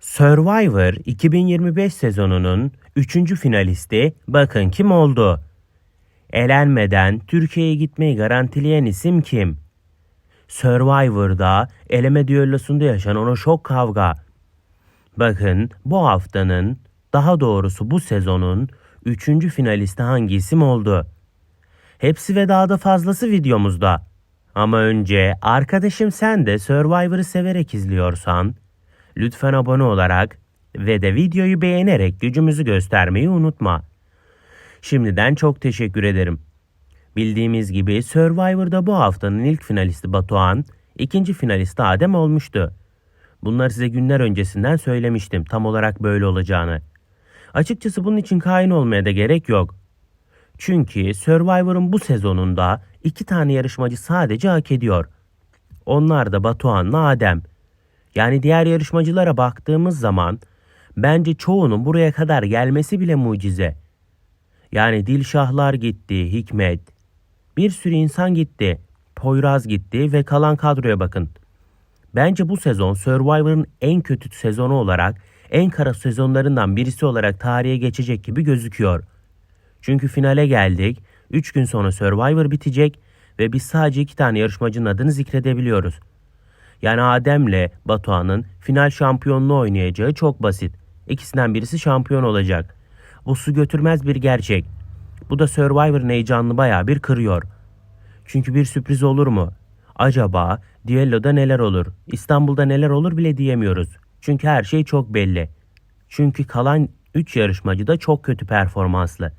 Survivor 2025 sezonunun 3. finalisti bakın kim oldu? Elenmeden Türkiye'ye gitmeyi garantileyen isim kim? Survivor'da eleme düellosunda yaşanan o şok kavga. Bakın bu haftanın, daha doğrusu bu sezonun 3. finalisti hangi isim oldu? Hepsi ve daha da fazlası videomuzda. Ama önce arkadaşım sen de Survivor'ı severek izliyorsan lütfen abone olarak ve de videoyu beğenerek gücümüzü göstermeyi unutma. Şimdiden çok teşekkür ederim. Bildiğimiz gibi Survivor'da bu haftanın ilk finalisti Batuhan, ikinci finalisti Adem olmuştu. Bunları size günler öncesinden söylemiştim tam olarak böyle olacağını. Açıkçası bunun için kain olmaya da gerek yok. Çünkü Survivor'ın bu sezonunda iki tane yarışmacı sadece hak ediyor. Onlar da Batuhan'la Adem. Yani diğer yarışmacılara baktığımız zaman bence çoğunun buraya kadar gelmesi bile mucize. Yani Dilşahlar gitti, Hikmet. Bir sürü insan gitti. Poyraz gitti ve kalan kadroya bakın. Bence bu sezon Survivor'ın en kötü sezonu olarak, en kara sezonlarından birisi olarak tarihe geçecek gibi gözüküyor. Çünkü finale geldik. 3 gün sonra Survivor bitecek ve biz sadece iki tane yarışmacının adını zikredebiliyoruz. Yani Adem'le Batuhan'ın final şampiyonluğu oynayacağı çok basit. İkisinden birisi şampiyon olacak. Bu su götürmez bir gerçek. Bu da Survivor'ın heyecanını bayağı bir kırıyor. Çünkü bir sürpriz olur mu? Acaba düelloda neler olur? İstanbul'da neler olur bile diyemiyoruz. Çünkü her şey çok belli. Çünkü kalan 3 yarışmacı da çok kötü performanslı.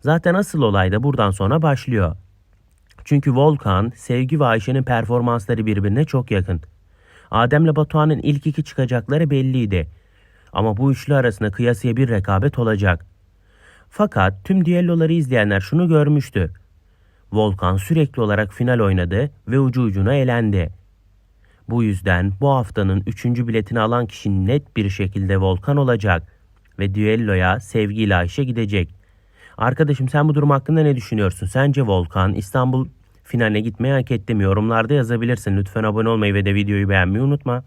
Zaten asıl olay da buradan sonra başlıyor. Çünkü Volkan, Sevgi ve Ayşe'nin performansları birbirine çok yakın. Adem'le Batuhan'ın ilk iki çıkacakları belliydi. Ama bu üçlü arasında kıyasıya bir rekabet olacak. Fakat tüm düelloları izleyenler şunu görmüştü. Volkan sürekli olarak final oynadı ve ucu ucuna elendi. Bu yüzden bu haftanın üçüncü biletini alan kişi net bir şekilde Volkan olacak ve düelloya Sevgi ile Ayşe gidecek. Arkadaşım sen bu durum hakkında ne düşünüyorsun? Sence Volkan İstanbul finaline gitmeyi hak etti mi? Yorumlarda yazabilirsin. Lütfen abone olmayı ve de videoyu beğenmeyi unutma.